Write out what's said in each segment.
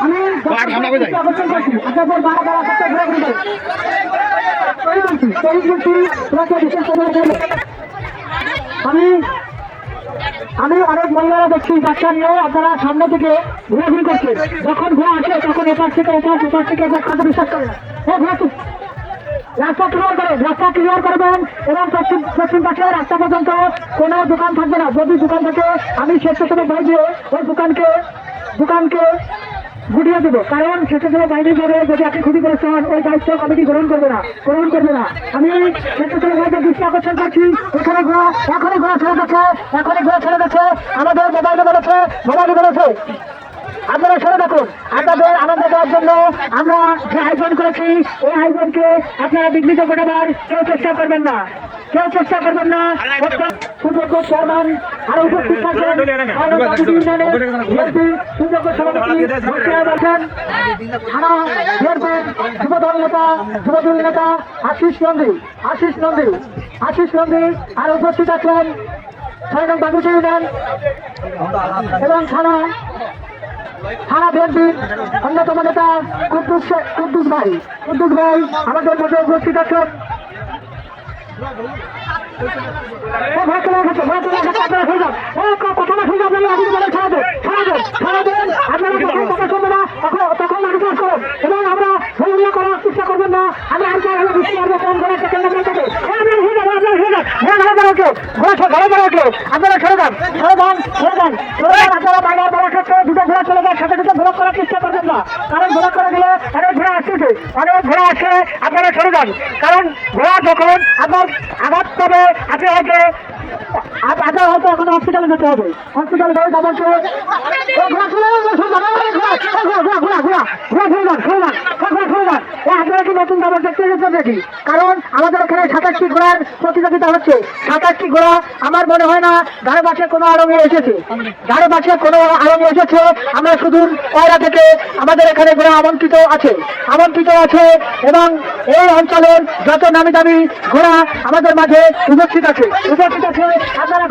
আমি অবস্থান করছি আপনাদের বারবার আসতে ঘুরে ঘুরে আমি অনেক মহিলারা দেখছি বাচ্চা নিয়ে আপনারা সামনে থেকে ঘোরাঘুরি করছে যখন ঘোরা আসে তখন এপার থেকে এপার এপার থেকে এপার বিশ্বাস করে হ্যাঁ ঘোরা চুপ। রাস্তা ক্লিয়ার করে, রাস্তা ক্লিয়ার করবেন এবং পশ্চিম পশ্চিম পাশে রাস্তা পর্যন্ত কোনো দোকান থাকবে না। যদি দোকান থাকে, আমি স্বেচ্ছাসেবক ভাই দিয়ে ওই দোকানকে দোকানকে গুটিয়ে দেবো। কারণ স্বেচ্ছাসেবক বাহিনীর ভাবে যদি আপনি ক্ষতি করেছেন ওই দায়িত্ব কমিটি গ্রহণ করবে না গ্রহণ করবে না। আমি স্বেচ্ছাসেবক ভাইদের দৃষ্টি আকর্ষণ করছি। এখানে ঘোরা এখনই ঘোরা ছেড়ে গেছে এখনই ঘোরা ছেড়ে গেছে আমাদের মোবাইলে বলেছে মোবাইলে বলেছে আপনারা সরে দেখুন আপনাদের আনন্দ দেওয়ার জন্য আমরা যে আয়োজন করেছি এই আয়োজনকে আপনারা বিঘ্নিত ঘটাবার কেউ চেষ্টা করবেন না। কেউ চেষ্টা করবেন না। সুযোগ্য চেয়ারম্যান আর উপস্থিত থাকবেন সুযোগ্য সভাপতি বক্তৃতা বলছেন থানা বিএনপির যুবদল নেতা যুবদল নেতা আশিস নন্দী আশিস নন্দী আশিস নন্দী আর উপস্থিত আছেন ছয় নং বাবুজি ইউনিয়ন এবং থানা থানা বিএনপির অন্যতম নেতা কুদ্দুস ভাই। কুদ্দুস ভাই আমাদের মধ্যে উপস্থিত আছেন। এবং আমরা করার চেষ্টা করবেন না আমরা আর কারও বুঝতে পারব কোন ঘরে থেকে কেন্দ্র করে থাকে। এ, আপনারা। ঘরে ঘরে ঘরে ঘরে ঘরে ঘরে। ছেড়ে যান ছেড়ে যান আপনারা বলার ক্ষেত্রে দুটো ঘোড়া চলে যান সাথে সাথে ঘোড়া করার কারণ ঘোড়া করে গেলে অনেক ঘোড়া আসতেছে। অনেক ঘোড়া আসে, আপনারা সরে যান। কারণ ঘোড়া যখন আপনার আঘাত পাবে, আপনি হয়তো আপ- আপনার হয়তো এখন হসপিটালে যেতে হবে। হসপিটালে যাবে তাদেরকে ঘোড়া ঘোড়া নতুন দেখতে কারণ আমাদের এখানে সাতাশটি ঘোড়ার প্রতিযোগিতা হচ্ছে সাতাশটি ঘোড়া আমার মনে হয় না ধারে পাশে কোনো আরঙে এসেছে ধারে পাশে কোনো আরঙে এসেছে আমরা শুধু কয়লা থেকে আমাদের এখানে ঘোড়া আমন্ত্রিত আছে আমন্ত্রিত আছে এবং এই অঞ্চলের যত নামি দামি ঘোড়া আমাদের মাঝে উপস্থিত আছে উপস্থিত আছে আপনারা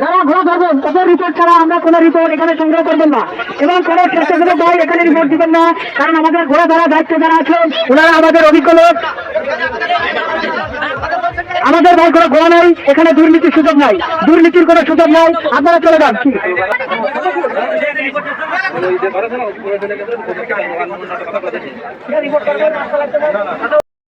যারা রিপোর্ট ঘোড়া ধরবেন তাদের রিপোর্ট ছাড়া আমরা কোনো রিপোর্ট এখানে সংগ্রহ করবেন না এবং কোনো স্বেচ্ছাসেবক ভাই এখানে রিপোর্ট দিবেন না, কারণ আমাদের ঘোড়া ধরা দায়িত্ব যারা আছেন, ওনারা আমাদের অভিজ্ঞ আমাদের ভাই কোনো গোয়া নাই, এখানে দুর্নীতির সুযোগ নাই। দুর্নীতির কোনো সুযোগ নাই, আপনারা চলে যান।